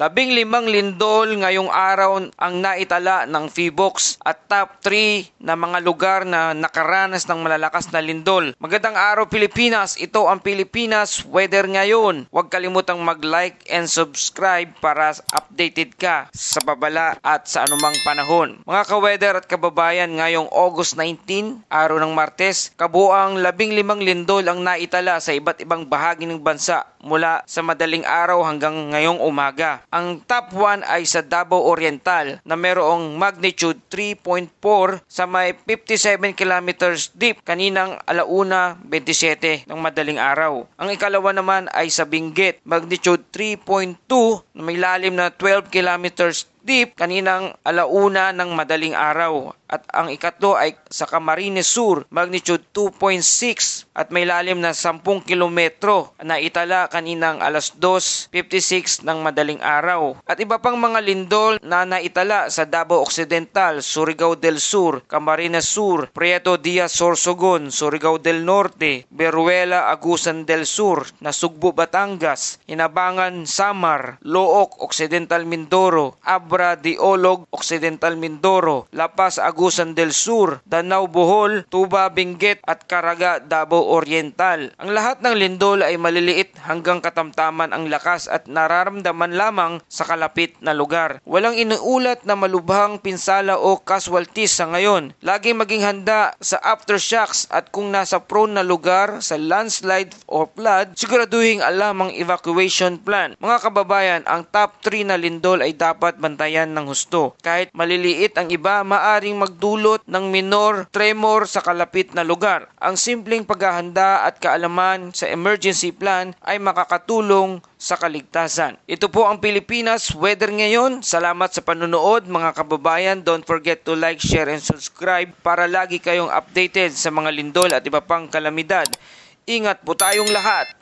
Labing limang lindol ngayong araw ang naitala ng Feebox at top 3 na mga lugar na nakaranas ng malalakas na lindol. Magandang araw Pilipinas, ito ang Pilipinas Weather ngayon. Huwag kalimutang mag-like and subscribe para updated ka sa babala at sa anumang panahon. Mga ka-weather at kababayan, ngayong August 19, araw ng Martes, kabuang labing limang lindol ang naitala sa iba't ibang bahagi ng bansa mula sa madaling araw hanggang ngayong umaga. Ang top 1 ay sa Davao Oriental na mayroong magnitude 3.4 sa may 57 kilometers deep kaninang alauna 27 ng madaling araw. Ang ikalawa naman ay sa Benguet, magnitude 3.2 na may lalim na 12 kilometers deep kaninang alauna ng madaling araw. At ang ikatlo ay sa Camarines Sur, magnitude 2.6 at may lalim na 10 kilometro na itala kaninang alas 2.56 ng madaling araw. At iba pang mga lindol na naitala sa Davao Occidental, Surigao del Sur, Camarines Sur, Prieto Diaz Sorsogon, Surigao del Norte, Beruela Agusan del Sur, Nasugbo Batangas, Hinabangan Samar, Look Occidental Mindoro, Abra de Occidental Mindoro, La Paz Agusan del Sur, Danau Bohol, Tuba Benguet at Caraga Davao Oriental. Ang lahat ng lindol ay maliliit hanggang katamtaman ang lakas at nararamdaman lamang sa kalapit na lugar. Walang inuulat na malubhang pinsala o casualties sa ngayon. Laging maging handa sa aftershocks at kung nasa prone na lugar sa landslide or flood, siguraduhin alam ang evacuation plan. Mga kababayan, ang top 3 na lindol ay dapat bantayan ng husto. Kahit maliliit ang iba, maaring magdulot ng minor tremor sa kalapit na lugar. Ang simpleng paghahanda at kaalaman sa emergency plan ay makakatulong sa kaligtasan. Ito po ang Pilipinas Weather ngayon. Salamat sa panonood mga kababayan. Don't forget to like, share, and subscribe para lagi kayong updated sa mga lindol at iba pang kalamidad. Ingat po tayong lahat.